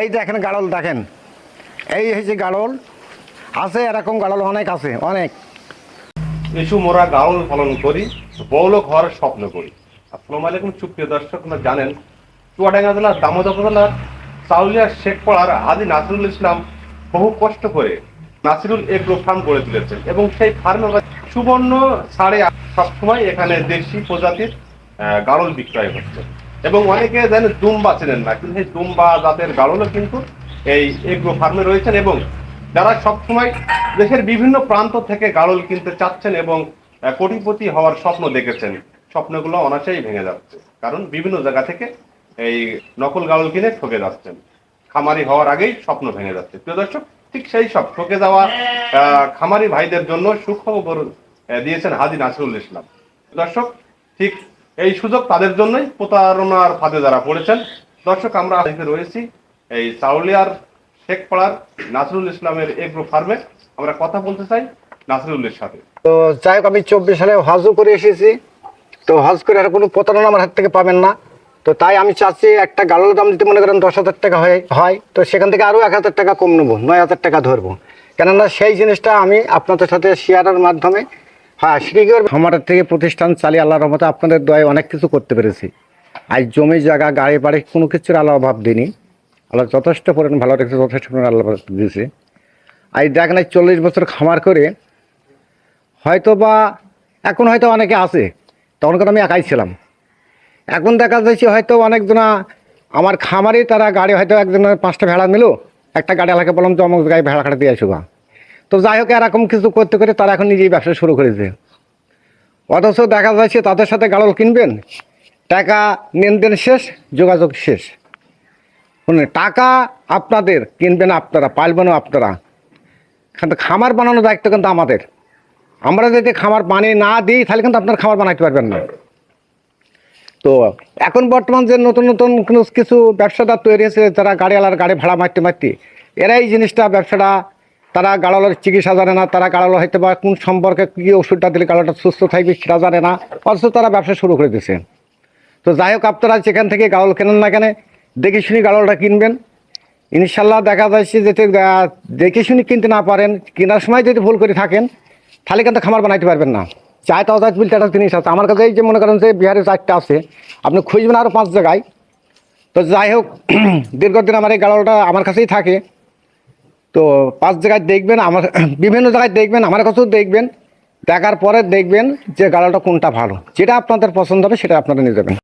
এই দেখেন গাড়ল, দেখেন। এই হয়েছে গাড়ল। আছে, এরকম গাড়ল অনেক আছে, অনেক। এসু, মোরা গাউন পালন করি বৌলক হওয়ার স্বপ্ন করি। আসসালামু আলাইকুম, সুপ্রিয় দর্শক জানেন, চুয়াডাঙ্গা জেলার দামোদর উপজেলার চাউলিয়া শেখপাড়ার হাজি নাসিরুল ইসলাম বহু কষ্ট করে নাসিরুল এগ্রো ফার্ম গড়ে তুলেছেন এবং সেই ফার্মে সুবর্ণ সাড়ে সবসময় এখানে দেশি প্রজাতির গাড়ল বিক্রয় হচ্ছে। এবং অনেকে জানেন দুম্বা চেনেন না, কিন্তু এই দুম্বা জাতের গাড়লও কিন্তু এই এগ্রো ফার্মে রয়েছেন এবং যারা সবসময় দেশের বিভিন্ন প্রান্ত থেকে গাড়ল কিনতে চাচ্ছেন এবং কোটিপতি হওয়ার স্বপ্ন দেখেছেন, স্বপ্নগুলো অনায়াসেই ভেঙে যাচ্ছে। কারণ বিভিন্ন জায়গা থেকে এই নকল গাড়ল কিনে ঠকে যাচ্ছেন। খামারি হওয়ার আগেই স্বপ্ন ভেঙে যাচ্ছে। প্রিয় দর্শক, ঠিক সেই সব ঠকে যাওয়া খামারি ভাইদের জন্য সুখবর দিয়েছেন হাজি নাসিরুল ইসলাম। দর্শক, ঠিক এই সুযোগ তাদের জন্যই প্রতারণার ফাঁদে যারা পড়েছেন। দর্শক, আমরা আজকে রয়েছি এই চাউলিয়ার শেখপাড়ার নাসরুল ইসলামের এগ্রো ফার্মে। আমরা কথা বলতে চাই নাসরুলের সাথে। তো যাই হোক, আমি চব্বিশ সালে হজও করে এসেছি। তো হজ করে আর কোনো প্রতারণা আমার হাত থেকে পাবেন না। তো তাই আমি চাচ্ছি একটা গাড়লের দাম যদি মনে করেন দশ হাজার টাকা হয় হয়, তো সেখান থেকে আরও এক হাজার টাকা কম নেব, নয় হাজার টাকা ধরবো। কেননা সেই জিনিসটা আমি আপনাদের সাথে শেয়ারের মাধ্যমে হ্যাঁ শ্রীগড় আমার থেকে প্রতিষ্ঠান চালিয়ে আল্লাহর রহমতে আপনাদের দয়ে অনেক কিছু করতে পেরেছি। আজ জমি, জায়গা, গাড়ি, বাড়ি কোনো কিছুর আল্লাহ অভাব দিইনি আল্লাহ যথেষ্ট পরিমাণ ভালো রেখেছে, যথেষ্ট পরিমাণ আল্লাহ দিয়েছে। আজ দেখেন আজ চল্লিশ বছর খামার করে হয়তো বা এখন হয়তো অনেকে আছে, তখন কিন্তু আমি একাই ছিলাম। এখন দেখা যাচ্ছে হয়তো অনেকজনা, আমার খামারে তারা গাড়ি হয়তো একজনের পাঁচটা ভেড়া নিল, একটা গাড়ি এলাকা বললাম তো আমার গাড়ি ভেড়া খাটা দিয়ে আসো গা তো যাই হোক, এরকম কিছু করতে করে তারা এখন নিজেই ব্যবসা শুরু করেছে। অথচ দেখা যাচ্ছে তাদের সাথে গাড়ল কিনবেন, টাকা লেনদেন শেষ, যোগাযোগ শেষ। শুনুন টাকা আপনাদের, কিনবেন আপনারা পালবেনও আপনারা। কিন্তু খামার বানানোর দায়িত্ব কিন্তু আমাদের। আমরা যদি খামার পানি না দিই, তাহলে কিন্তু আপনার খামার বানাইতে পারবেন না। তো এখন বর্তমান যে নতুন নতুন কিছু ব্যবসাদার তৈরি হয়েছে, যারা গাড়িওয়ালার গাড়ি ভাড়া মারতে মারতে, এরা এই জিনিসটা, ব্যবসাটা তারা গাড়ালোর চিকিৎসা জানে না তারা গাড়ালো হয়তো বা কোন সম্পর্কে কী ওষুধটা দিলে গাড়াটা সুস্থ থাকবে সেটা জানে না অথচ তারা ব্যবসা শুরু করে দিয়েছে। তো যাই হোক আপনারা যেখান থেকে গাড়ল কেনেন না কেন দেখে শুনি গাড়লটা কিনবেন। ইনশাল্লাহ দেখা যাচ্ছে আহ, দেখে শুনি কিনতে না পারেন কেনার সময় যদি ভুল করে থাকেন তাহলে কিন্তু খামার বানাইতে পারবেন না। চায় তাও চাষ বলতে একটা জিনিস আছে। আমার কাছে এই যে মনে করেন যে বিহারে চারটা আছে আপনি খুঁজবেন আরও পাঁচ জায়গায়। তো যাই হোক দীর্ঘদিন আমার এই গাড়লটা আমার কাছেই থাকে। তো পাঁচ জায়গায় দেখবেন, আমার বিভিন্ন জায়গায় দেখবেন, আমার কাছেও দেখবেন, দেখার পরে দেখবেন যে গাড়ালটা কোনটা ভালো। যেটা আপনাদের পছন্দ হবে, সেটা আপনারা নিয়ে যাবেন।